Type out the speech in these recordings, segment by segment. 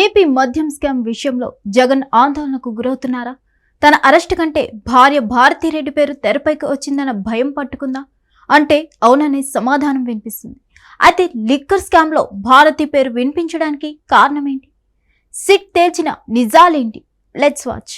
AP మద్యం scam విషయంలో జగన్ ఆందోళనకు గురవుతున్నారా? తన అరెస్ట్ కంటే భార్య భారతీరెడ్డి పేరు తెరపైకి వచ్చిందన్న భయం పట్టుకుందా? అంటే అవుననే సమాధానం వినిపిస్తుంది. అయితే లిక్కర్ స్కామ్లో భారతి పేరు వినిపించడానికి కారణమేంటి? సిట్ తేల్చిన నిజాలేంటి? లెట్స్ వాచ్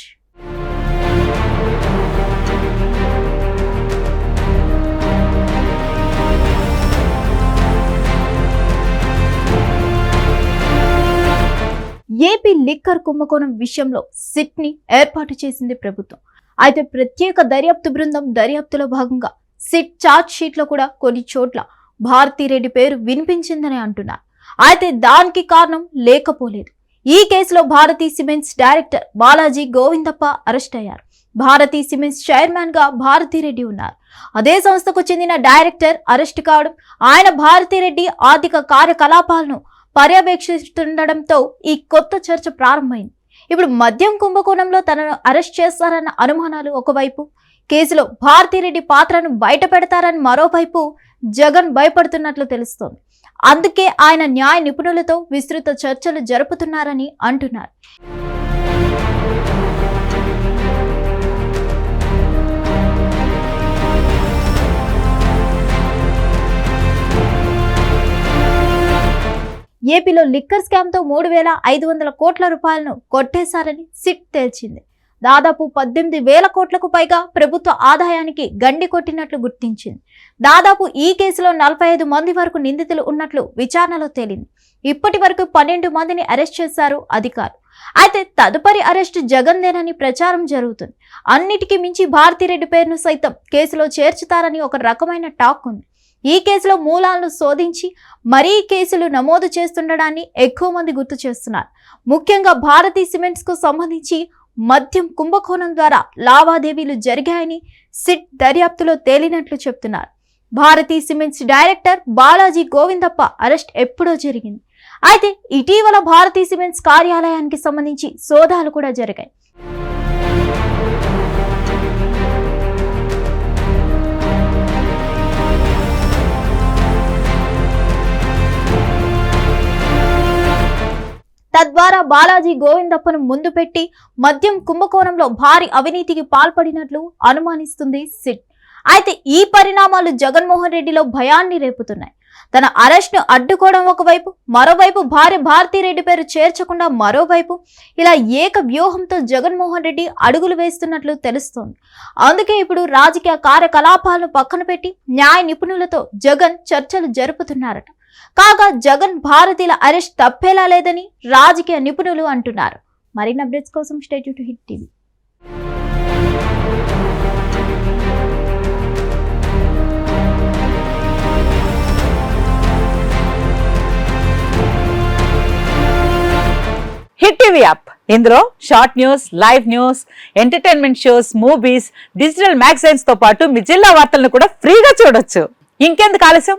ఏపీ లిక్కర్ కుంభకోణం విషయంలో సిట్ని ఏర్పాటు చేసింది ప్రభుత్వం. అయితే ప్రత్యేక దర్యాప్తు బృందం దర్యాప్తులో భాగంగా సిట్ చార్జ్ షీట్లో కూడా కొన్ని చోట్ల భారతీరెడ్డి పేరు వినిపించిందని అంటున్నారు. అయితే దానికి కారణం లేకపోలేదు. ఈ కేసులో Bharathi cements director Balaji Govindappa arrest అయ్యారు. భారతీ సిమెంట్స్ చైర్మన్గా భారతీరెడ్డి ఉన్నారు. అదే సంస్థకు చెందిన డైరెక్టర్ అరెస్ట్ కావడం ఆయన భారతీరెడ్డి ఆర్థిక కార్యకలాపాలను పర్యవేక్షిస్తుండడంతో ఈ కొత్త చర్చ ప్రారంభమైంది. ఇప్పుడు మద్యం కుంభకోణంలో తనను అరెస్ట్ చేస్తారన్న అనుమానాలు ఒకవైపు కేసులో భారతిరెడ్డి పాత్రను బయట పెడతారని మరోవైపు జగన్ భయపడుతున్నట్లు తెలుస్తోంది. అందుకే ఆయన న్యాయ నిపుణులతో విస్తృత చర్చలు జరుపుతున్నారని అంటున్నారు. ఏపీలో లిక్కర్ స్కామ్తో మూడు వేల ఐదు వందల కోట్ల రూపాయలను కొట్టేశారని సిట్ తేల్చింది. దాదాపు పద్దెనిమిది వేల కోట్లకు పైగా ప్రభుత్వ ఆదాయానికి గండి కొట్టినట్లు గుర్తించింది. దాదాపు ఈ కేసులో నలభై ఐదు మంది వరకు నిందితులు ఉన్నట్లు విచారణలో తేలింది. ఇప్పటి వరకు పన్నెండు మందిని అరెస్ట్ చేశారు అధికారులు. అయితే తదుపరి అరెస్ట్ జగన్దేనని ప్రచారం జరుగుతుంది. అన్నిటికీ మించి భారతిరెడ్డి పేరును సైతం కేసులో చేర్చుతారని ఒక రకమైన టాక్ ఉంది. ఈ కేసులో మూలాలను శోధించి మరీ కేసులు నమోదు చేస్తుండడాన్ని ఎక్కువ మంది గుర్తు చేస్తున్నారు. ముఖ్యంగా భారతీ సిమెంట్స్కు సంబంధించి మద్యం కుంభకోణం ద్వారా లావాదేవీలు జరిగాయని సిట్ దర్యాప్తులో తేలినట్లు చెప్తున్నారు. Bharathi cements director Balaji Govindappa arrest ఎప్పుడో జరిగింది. అయితే ఇటీవల భారతీ సిమెంట్స్ కార్యాలయానికి సంబంధించి సోదాలు కూడా జరిగాయి. తద్వారా బాలాజీ గోవిందప్పను ముందు పెట్టి మద్యం కుంభకోణంలో భారీ అవినీతికి పాల్పడినట్లు అనుమానిస్తుంది సిట్. అయితే ఈ పరిణామాలు జగన్మోహన్ రెడ్డిలో భయాన్ని రేపుతున్నాయి. తన అరెస్ట్ను అడ్డుకోవడం ఒకవైపు మరోవైపు భార్య రెడ్డి పేరు చేర్చకుండా మరోవైపు ఇలా ఏక వ్యూహంతో జగన్మోహన్ రెడ్డి అడుగులు వేస్తున్నట్లు తెలుస్తోంది. అందుకే ఇప్పుడు రాజకీయ కార్యకలాపాలను పక్కన పెట్టి న్యాయ నిపుణులతో జగన్ చర్చలు జరుపుతున్నారట. కాగా జగన్ భారతీయుల అరెస్ట్ తప్పేలా లేదని రాజకీయ నిపుణులు అంటున్నారు. మరిన్ని అప్డేట్స్ కోసం stay tuned to hit TV. Hit TV app. ఇందులో short news live news entertainment shows movies digital మ్యాగజైన్స్తో పాటు మీ జిల్లా వార్తలను కూడా ఫ్రీగా చూడొచ్చు. ఇంకెందుకు ఆలస్యం?